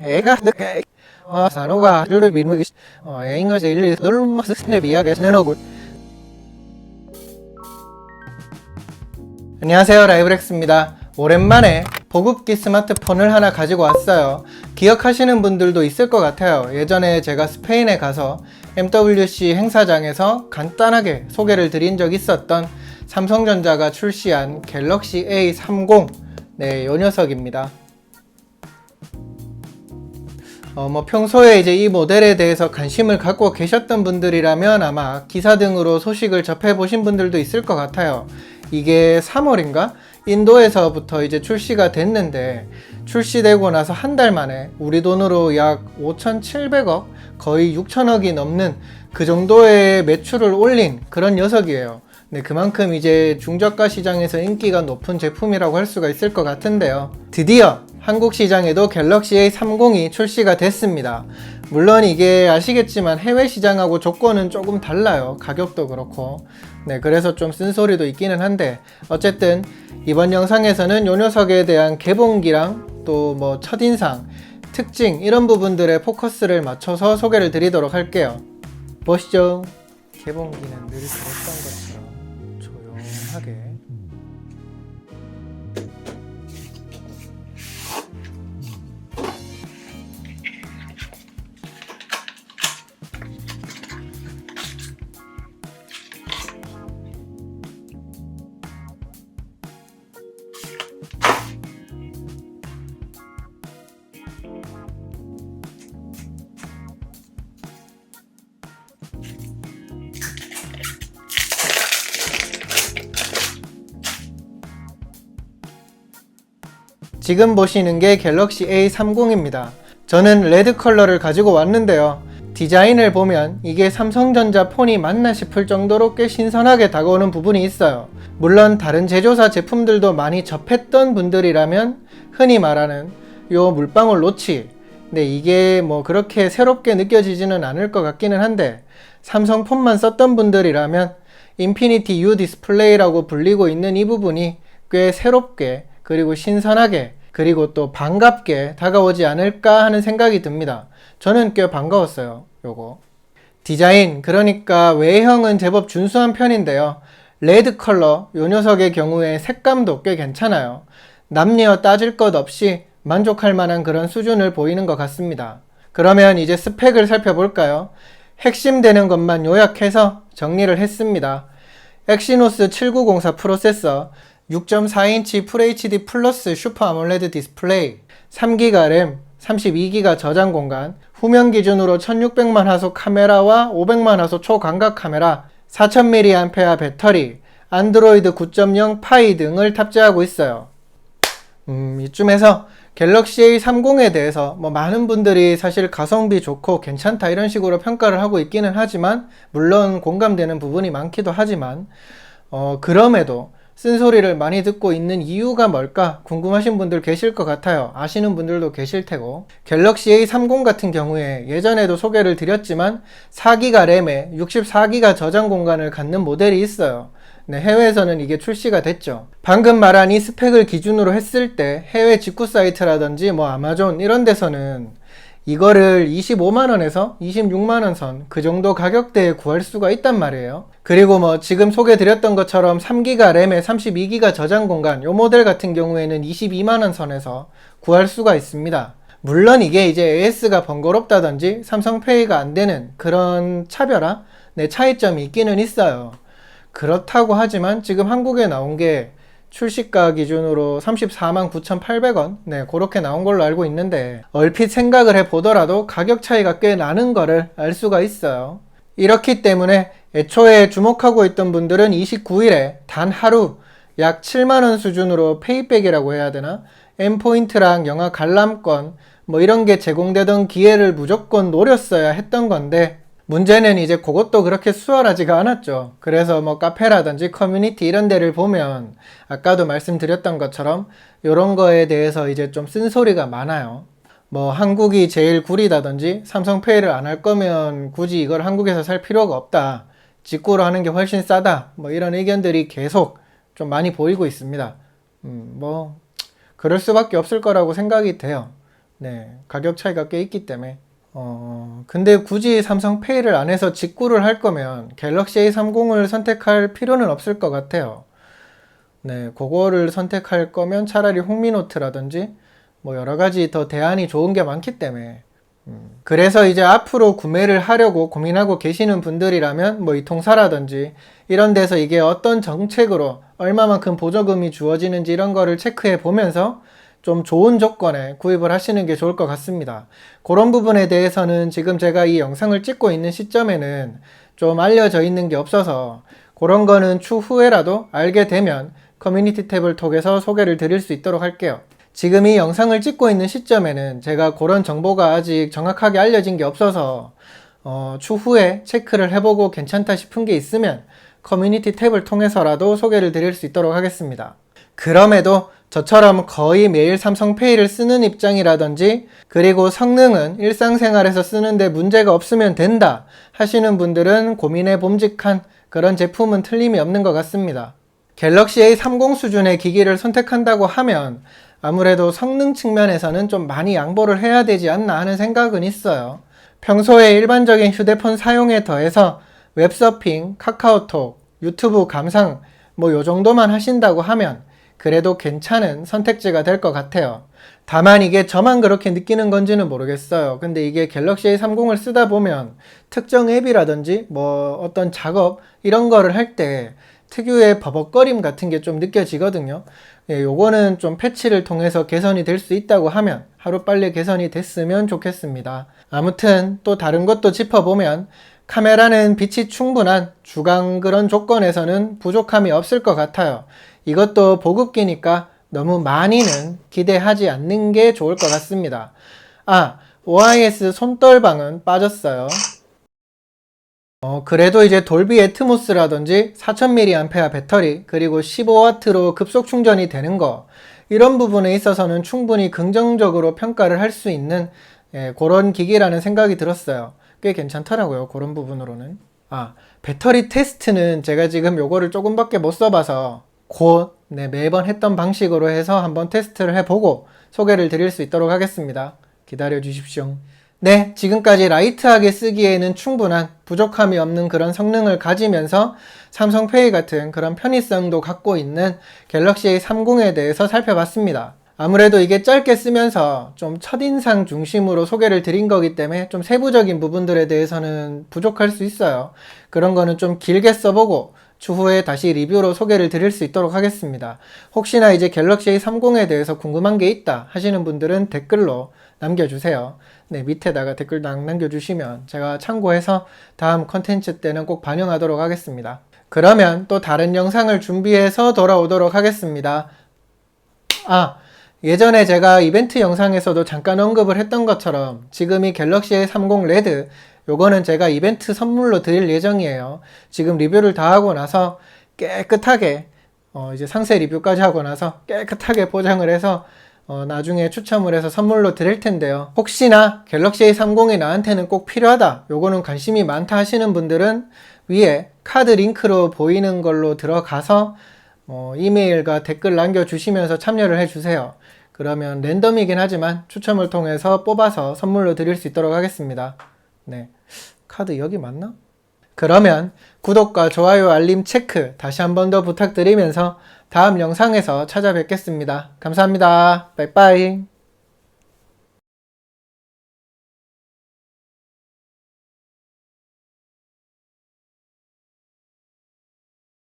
애가 늦게 어, 산호가 하루를 밀무기 어, 애인 것이 일일이 널마 스 스냅 이야기 내놓고 안녕하세요 라이브렉스입니다. 오랜만에 보급기 스마트폰을 하나 가지고 왔어요. 기억하시는 분들도 있을 것 같아요. 예전에 제가 스페인에 가서 MWC 행사장에서 간단하게 소개를 드린 적 있었던 삼성전자가 출시한 갤럭시 A30 네, 요 녀석입니다 어, 뭐 평소에 이제 이 모델에 대해서 관심을 갖고 계셨던 분들이라면 아마 기사 등으로 소식을 접해 보신 분들도 있을 것 같아요. 이게 3월인가? 인도에서부터 이제 출시가 됐는데 출시되고 나서 한 달 만에 우리 돈으로 약 5,700억 거의 6천억이 넘는 그 정도의 매출을 올린 그런 녀석이에요. 네, 그만큼 이제 중저가 시장에서 인기가 높은 제품이라고 할 수가 있을 것 같은데요. 드디어 한국 시장에도 갤럭시 A30이 출시가 됐습니다. 물론 이게 아시겠지만 해외 시장하고 조건은 조금 달라요. 가격도 그렇고. 네, 그래서 좀 쓴소리도 있기는 한데, 어쨌든 이번 영상에서는 요 녀석에 대한 개봉기랑 또 뭐 첫인상, 특징, 이런 부분들에 포커스를 맞춰서 소개를 드리도록 할게요. 보시죠. 개봉기는 늘 그랬던 조용 하게. 지금 보시는 게 갤럭시 A30입니다. 저는 레드 컬러를 가지고 왔는데요. 디자인을 보면 이게 삼성전자 폰이 맞나 싶을 정도로 꽤 신선하게 다가오는 부분이 있어요. 물론 다른 제조사 제품들도 많이 접했던 분들이라면 흔히 말하는 요 물방울 노치. 근데 이게 뭐 그렇게 새롭게 느껴지지는 않을 것 같기는 한데 삼성 폰만 썼던 분들이라면 인피니티 U 디스플레이라고 불리고 있는 이 부분이 꽤 새롭게 그리고 신선하게 그리고 또 반갑게 다가오지 않을까 하는 생각이 듭니다. 저는 꽤 반가웠어요. 요거. 디자인, 그러니까 외형은 제법 준수한 편인데요. 레드 컬러, 요 녀석의 경우에 색감도 꽤 괜찮아요. 남녀 따질 것 없이 만족할 만한 그런 수준을 보이는 것 같습니다. 그러면 이제 스펙을 살펴볼까요? 핵심 되는 것만 요약해서 정리를 했습니다. 엑시노스 7904 프로세서, 6.4인치 FHD 플러스 슈퍼 아몰레드 디스플레이, 3기가 램, 32기가 저장 공간, 후면 기준으로 1600만 화소 카메라와 500만 화소 초광각 카메라, 4000mAh 배터리, 안드로이드 9.0 파이 등을 탑재하고 있어요. 음, 이쯤에서 갤럭시 A30에 대해서 뭐 많은 분들이 사실 가성비 좋고 괜찮다 이런 식으로 평가를 하고 있기는 하지만 물론 공감되는 부분이 많기도 하지만 어, 그럼에도 쓴소리를 많이 듣고 있는 이유가 뭘까 궁금하신 분들 계실 것 같아요. 아시는 분들도 계실 테고. 갤럭시 A30 같은 경우에 예전에도 소개를 드렸지만 4기가 램에 64기가 저장 공간을 갖는 모델이 있어요. 네, 해외에서는 이게 출시가 됐죠. 방금 말한 이 스펙을 기준으로 했을 때 해외 직구 사이트라든지 뭐 아마존 이런 데서는 이거를 25만원에서 26만원 선 그 정도 가격대에 구할 수가 있단 말이에요. 그리고 뭐 지금 소개 드렸던 것처럼 3기가 램에 32기가 저장 공간 요 모델 같은 경우에는 22만원 선에서 구할 수가 있습니다. 물론 이게 이제 AS가 번거롭다든지 삼성페이가 안 되는 그런 차별화, 네, 차이점이 있기는 있어요. 그렇다고 하지만 지금 한국에 나온 게 출시가 기준으로 34만 9,800원. 네, 그렇게 나온 걸로 알고 있는데, 얼핏 생각을 해 보더라도 가격 차이가 꽤 나는 거를 알 수가 있어요. 이렇기 때문에 애초에 주목하고 있던 분들은 29일에 단 하루 약 7만원 수준으로 페이백이라고 해야 되나? M포인트랑 영화 관람권, 뭐 이런 게 제공되던 기회를 무조건 노렸어야 했던 건데, 문제는 이제 그것도 그렇게 수월하지가 않았죠. 그래서 뭐 카페라든지 커뮤니티 이런 데를 보면 아까도 말씀드렸던 것처럼 이런 거에 대해서 이제 좀 쓴소리가 많아요. 뭐 한국이 제일 구리다든지 삼성페이를 안 할 거면 굳이 이걸 한국에서 살 필요가 없다. 직구로 하는 게 훨씬 싸다. 뭐 이런 의견들이 계속 좀 많이 보이고 있습니다. 음, 뭐 그럴 수밖에 없을 거라고 생각이 돼요. 네, 가격 차이가 꽤 있기 때문에. 어, 근데 굳이 삼성 페이를 안 해서 직구를 할 거면 갤럭시 A30을 선택할 필요는 없을 것 같아요. 네, 그거를 선택할 거면 차라리 홍미노트라든지 뭐 여러 가지 더 대안이 좋은 게 많기 때문에. 음, 그래서 이제 앞으로 구매를 하려고 고민하고 계시는 분들이라면 뭐 이통사라든지 이런 데서 이게 어떤 정책으로 얼마만큼 보조금이 주어지는지 이런 거를 체크해 보면서 좀 좋은 조건에 구입을 하시는 게 좋을 것 같습니다. 그런 부분에 대해서는 지금 제가 이 영상을 찍고 있는 시점에는 좀 알려져 있는 게 없어서 그런 거는 추후에라도 알게 되면 커뮤니티 탭을 통해서 소개를 드릴 수 있도록 할게요. 지금 이 영상을 찍고 있는 시점에는 제가 그런 정보가 아직 정확하게 알려진 게 없어서 어, 추후에 체크를 해보고 괜찮다 싶은 게 있으면 커뮤니티 탭을 통해서라도 소개를 드릴 수 있도록 하겠습니다. 그럼에도 저처럼 거의 매일 삼성페이를 쓰는 입장이라든지 그리고 성능은 일상생활에서 쓰는데 문제가 없으면 된다 하시는 분들은 고민해 봄직한 그런 제품은 틀림이 없는 것 같습니다. 갤럭시 A30 수준의 기기를 선택한다고 하면 아무래도 성능 측면에서는 좀 많이 양보를 해야 되지 않나 하는 생각은 있어요. 평소에 일반적인 휴대폰 사용에 더해서 웹서핑, 카카오톡, 유튜브 감상 뭐 요 정도만 하신다고 하면 그래도 괜찮은 선택지가 될 것 같아요. 다만 이게 저만 그렇게 느끼는 건지는 모르겠어요. 근데 이게 갤럭시 A30을 쓰다 보면 특정 앱이라든지 뭐 어떤 작업 이런 거를 할 때 특유의 버벅거림 같은 게 좀 느껴지거든요. 예, 요거는 좀 패치를 통해서 개선이 될 수 있다고 하면 하루빨리 개선이 됐으면 좋겠습니다. 아무튼 또 다른 것도 짚어보면 카메라는 빛이 충분한 주광 그런 조건에서는 부족함이 없을 것 같아요. 이것도 보급기니까 너무 많이는 기대하지 않는 게 좋을 것 같습니다. 아, OIS 손떨방은 빠졌어요. 어, 그래도 이제 돌비 애트모스라든지 4000mAh 배터리 그리고 15W로 급속 충전이 되는 거 이런 부분에 있어서는 충분히 긍정적으로 평가를 할 수 있는 예, 그런 기기라는 생각이 들었어요. 꽤 괜찮더라고요. 그런 부분으로는. 아, 배터리 테스트는 제가 지금 요거를 조금밖에 못 써봐서 곧 네, 매번 했던 방식으로 해서 한번 테스트를 해보고 소개를 드릴 수 있도록 하겠습니다. 기다려 주십시오. 네, 지금까지 라이트하게 쓰기에는 충분한 부족함이 없는 그런 성능을 가지면서 삼성페이 같은 그런 편의성도 갖고 있는 갤럭시 A30에 대해서 살펴봤습니다. 아무래도 이게 짧게 쓰면서 좀 첫인상 중심으로 소개를 드린 거기 때문에 좀 세부적인 부분들에 대해서는 부족할 수 있어요. 그런 거는 좀 길게 써보고 추후에 다시 리뷰로 소개를 드릴 수 있도록 하겠습니다. 혹시나 이제 갤럭시 A30에 대해서 궁금한 게 있다 하시는 분들은 댓글로 남겨주세요. 네, 밑에다가 댓글 남- 남겨주시면 제가 참고해서 다음 컨텐츠 때는 꼭 반영하도록 하겠습니다. 그러면 또 다른 영상을 준비해서 돌아오도록 하겠습니다. 아, 예전에 제가 이벤트 영상에서도 잠깐 언급을 했던 것처럼 지금 이 갤럭시 A30 레드 요거는 제가 이벤트 선물로 드릴 예정이에요. 지금 리뷰를 다 하고 나서 깨끗하게 어, 이제 상세 리뷰까지 하고 나서 깨끗하게 포장을 해서 어, 나중에 추첨을 해서 선물로 드릴 텐데요. 혹시나 갤럭시 A30이 나한테는 꼭 필요하다. 요거는 관심이 많다 하시는 분들은 위에 카드 링크로 보이는 걸로 들어가서 어, 이메일과 댓글 남겨주시면서 참여를 해주세요. 그러면 랜덤이긴 하지만 추첨을 통해서 뽑아서 선물로 드릴 수 있도록 하겠습니다. 네. 카드 여기 맞나? 그러면 구독과 좋아요 알림 체크 다시 한 번 더 부탁드리면서 다음 영상에서 찾아뵙겠습니다. 감사합니다. 빠이빠이.